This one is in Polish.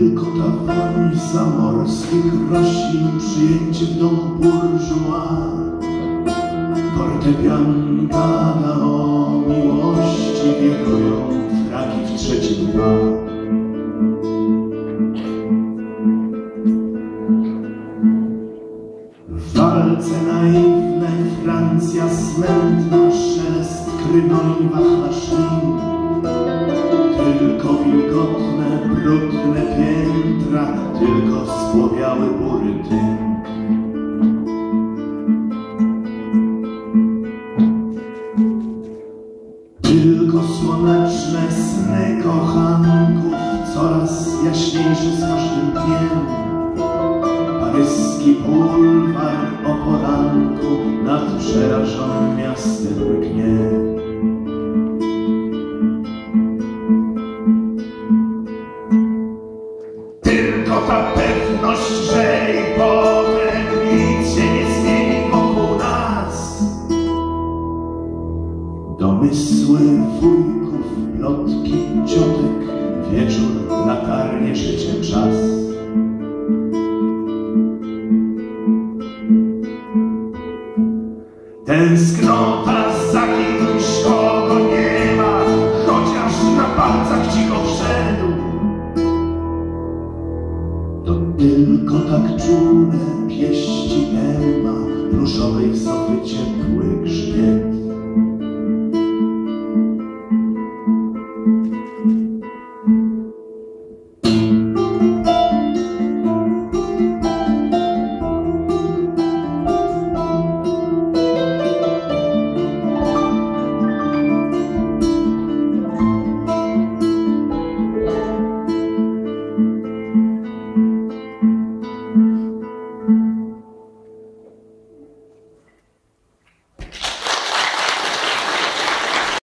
Wilgota woń zamorskich roślin, przyjęcie w domu burżuła. Fortepian gada o miłości, wierują fraki w trzecim dwa. W walce naiwnej Francja smętna, szelest krywoli wachlarz tylko wilgotne, brudne piętra, tylko spłowiały bury dym. Tylko słoneczne sny kochanków, coraz jaśniejsze z każdym dniem. Paryski bulwar o poranku nad przerażonym miastem Domysły wujków, plotki ciotek, wieczór, latarnie, życiem czas. Tęsknota za kimś, kogo nie tylko tak czule pieści Emma, różowej sofy grzbiet.